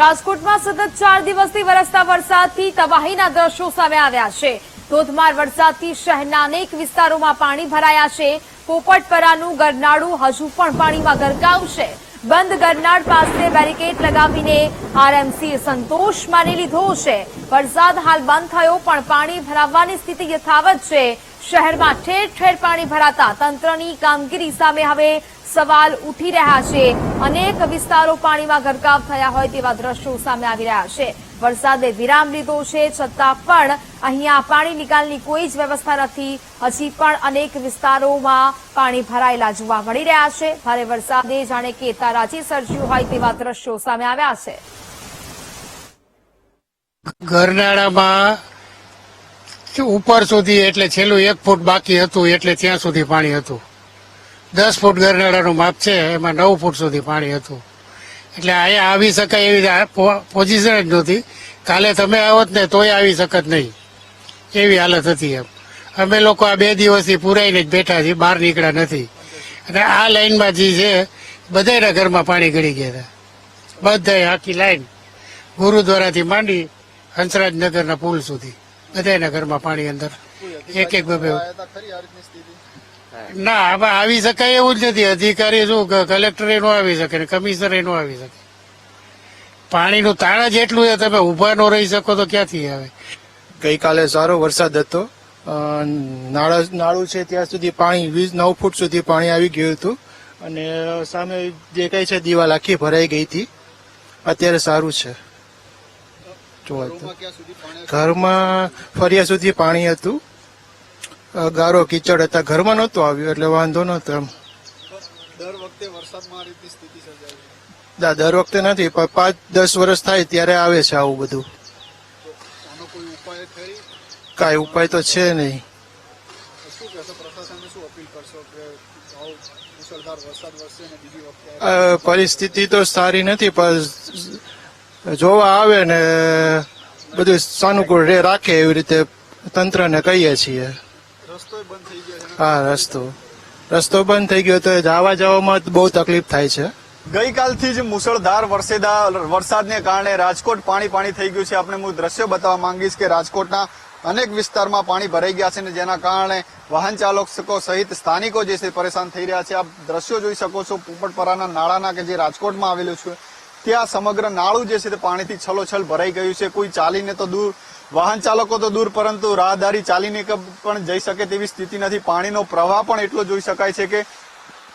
રાજકોટમાં સતત ચાર દિવસથી વરસતા વરસાદથી તબાહીના દ્રશ્યો સામે આવ્યા છે. ધોધમાર વરસાદથી શહેરના અનેક વિસ્તારોમાં પાણી ભરાયા છે. પોપટપરાનું ગરનાળું હજુ પણ પાણીમાં ગરકાવ છે. બંધ ગરનાળ પાસે બેરિકેડ લગાવીને આરએમસીએ સંતોષ માની લીધો છે. વરસાદ હાલ બંધ થયો, પણ પાણી ભરાવવાની સ્થિતિ યથાવત છે. શહેરમાં ઠેર ઠેર પાણી ભરાતા તંત્રની કામગીરી સામે હવે સવાલ ઉઠી રહ્યા છે. અનેક વિસ્તારો પાણીમાં ગરકાવ થયા હોય તેવા દ્રશ્યો સામે આવી રહ્યા છે. વરસાદે વિરામ લીધો છે, છતાં પણ અહીંયા પાણી નિકાલની કોઈ જ વ્યવસ્થા નથી. હજી પણ અનેક વિસ્તારોમાં પાણી ભરાયેલા જોવા મળી રહ્યા છે. ભારે વરસાદે જાણે કે તારાજી સર્જ્યું હોય તેવા દ્રશ્યો સામે આવ્યા છે. ગરનાળામાં ઉપર સુધી એટલે છેલ્લું એક ફૂટ બાકી હતું, એટલે ત્યાં સુધી પાણી હતું. દસ ફૂટ ગરનાળાનું માપ છે, એમાં નવ ફૂટ સુધી પાણી હતું. એટલે અહીંયા આવી શકાય એવી પોઝિશન જ નહોતી. કાલે તમે આવત ને તોય આવી શકત નહીં. એવી હાલત હતી એમ. અમે લોકો આ બે દિવસથી પુરાઈને જ બેઠા છીએ, બહાર નીકળ્યા નથી. અને આ લાઈનમાં જે છે બધાના ઘરમાં પાણી ગળી ગયા હતા. બધાય આખી લાઈન ગુરુદ્વારાથી માંડી હંસરાજનગરના પુલ સુધી. બધાના ઘરમાં પાણી અંદર. એક એક બબે ના આમાં આવી શકાય એવું જ નથી. અધિકારી શું કલેક્ટર એ આવી શકે ને કમિશનર એ આવી શકે. પાણીનું તાણા જ એટલું છે તમે ઊભા નો રહી શકો તો ક્યાંથી આવે? ગઈકાલે સારો વરસાદ હતો. નાળા નાળું છે ત્યાં સુધી પાણી વીસ નવ ફૂટ સુધી પાણી આવી ગયું હતું. અને સામે જે કઈ છે દિવાલ આખી ભરાઈ ગઈ હતી. અત્યારે સારું છે. જોવા તો. ઘરમાં ફર્યા સુધી પાણી હતું. ગારો કીચડ હતા. ઘરમાં નહોતું આવ્યું એટલે વાંધો નહોતો એમ. ના, દર વખતે નથી પણ પાંચ દસ વર્ષ થાય ત્યારે આવે છે આવું બધું. કાંઈ ઉપાય તો છે નહીં. પરિસ્થિતિ તો સારી નથી પણ જોવા આવે ને બધું સાનુકૂળ રાખે એવી રીતે તંત્રને કહીએ છીએ. હા રસ્તો. રસ્તો બંધ થઈ ગયો તો જવા જવામાં બહુ તકલીફ થાય છે. ગઈકાલથી જ મુસળધાર વરસેદા વરસાદને કારણે રાજકોટ પાણી પાણી થઈ ગયું છે. આપણે હું દ્રશ્ય બતાવવા માંગીશ કે રાજકોટના અનેક વિસ્તારમાં પાણી ભરાઈ ગયા છે અને જેના કારણે વાહન ચાલકો સહિત સ્થાનિકો જે છે પરેશાન થઈ રહ્યા છે. આપ દ્રશ્યો જોઈ શકો છો. પોપટપરાના નાળાના કે જે રાજકોટમાં આવેલું છે. ત્યાં સમગ્ર નાળું જે છે તે પાણીથી છલોછલ ભરાઈ ગયું છે. કોઈ ચાલીને તો દૂર, વાહન ચાલકો તો દૂર, પરંતુ રાહદારી ચાલીને પણ જઈ શકે તેવી સ્થિતિ નથી. પાણીનો પ્રવાહ પણ એટલો જોઈ શકાય છે કે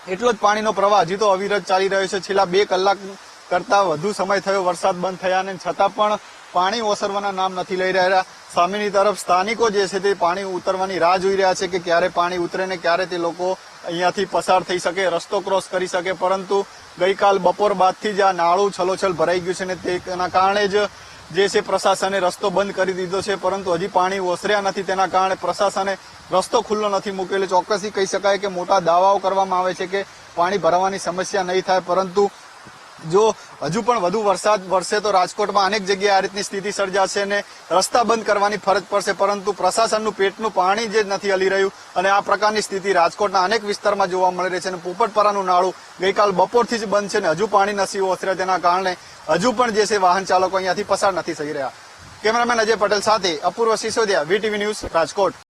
એટલો જ પાણીનો પ્રવાહ હજી તો અવિરત ચાલી રહ્યો છે. છેલ્લા બે કલાક કરતા વધુ સમય થયો વરસાદ બંધ થયા અને છતાં પણ પાણી ઓસરવાના નામ નથી લઈ રહ્યા. સામેની તરફ સ્થાનિકો જે છે તે પાણી ઉતરવાની રાહ જોઈ રહ્યા છે કે ક્યારે પાણી ઉતરે ને ક્યારે તે લોકો અહીંયાથી પસાર થઈ શકે, રસ્તો ક્રોસ કરી શકે, પરંતુ ગઈકાલ બપોર બાદથી જ આ નાળું છલોછલ ભરાઈ ગયું છે ને તેના કારણે જ જે છે પ્રશાસને રસ્તો બંધ કરી દીધો છે, પરંતુ હજી પાણી ઓસર્યા નથી તેના કારણે પ્રશાસને રસ્તો ખુલ્લો નથી મૂકેલો ચોક્કસથી કહી શકાય કે મોટા દાવાઓ કરવામાં આવે છે કે પાણી ભરાવાની સમસ્યા નહીં થાય, પરંતુ જો હજુ પણ વધુ વરસાદ વરસે તો રાજકોટમાં અનેક જગ્યાએ આ રીતની સ્થિતિ સર્જાશે અને રસ્તા બંધ કરવાની ફરજ પડશે, પરંતુ પ્રશાસનનું પેટનું પાણી જે નથી હલી રહ્યું અને આ પ્રકારની સ્થિતિ રાજકોટના અનેક વિસ્તારમાં જોવા મળી રહી છે અને પોપટપરાનું નાળું ગઈકાલ બપોરથી જ બંધ છે અને હજુ પાણી નથી ઓસરે તેના કારણે હજુ પણ જે છે વાહન ચાલકો અહીંયાથી પસાર નથી થઈ રહ્યા. કેમેરામેન અજય પટેલ સાથે અપૂર્વ સિસોદિયા, વીટીવી ન્યૂઝ રાજકોટ.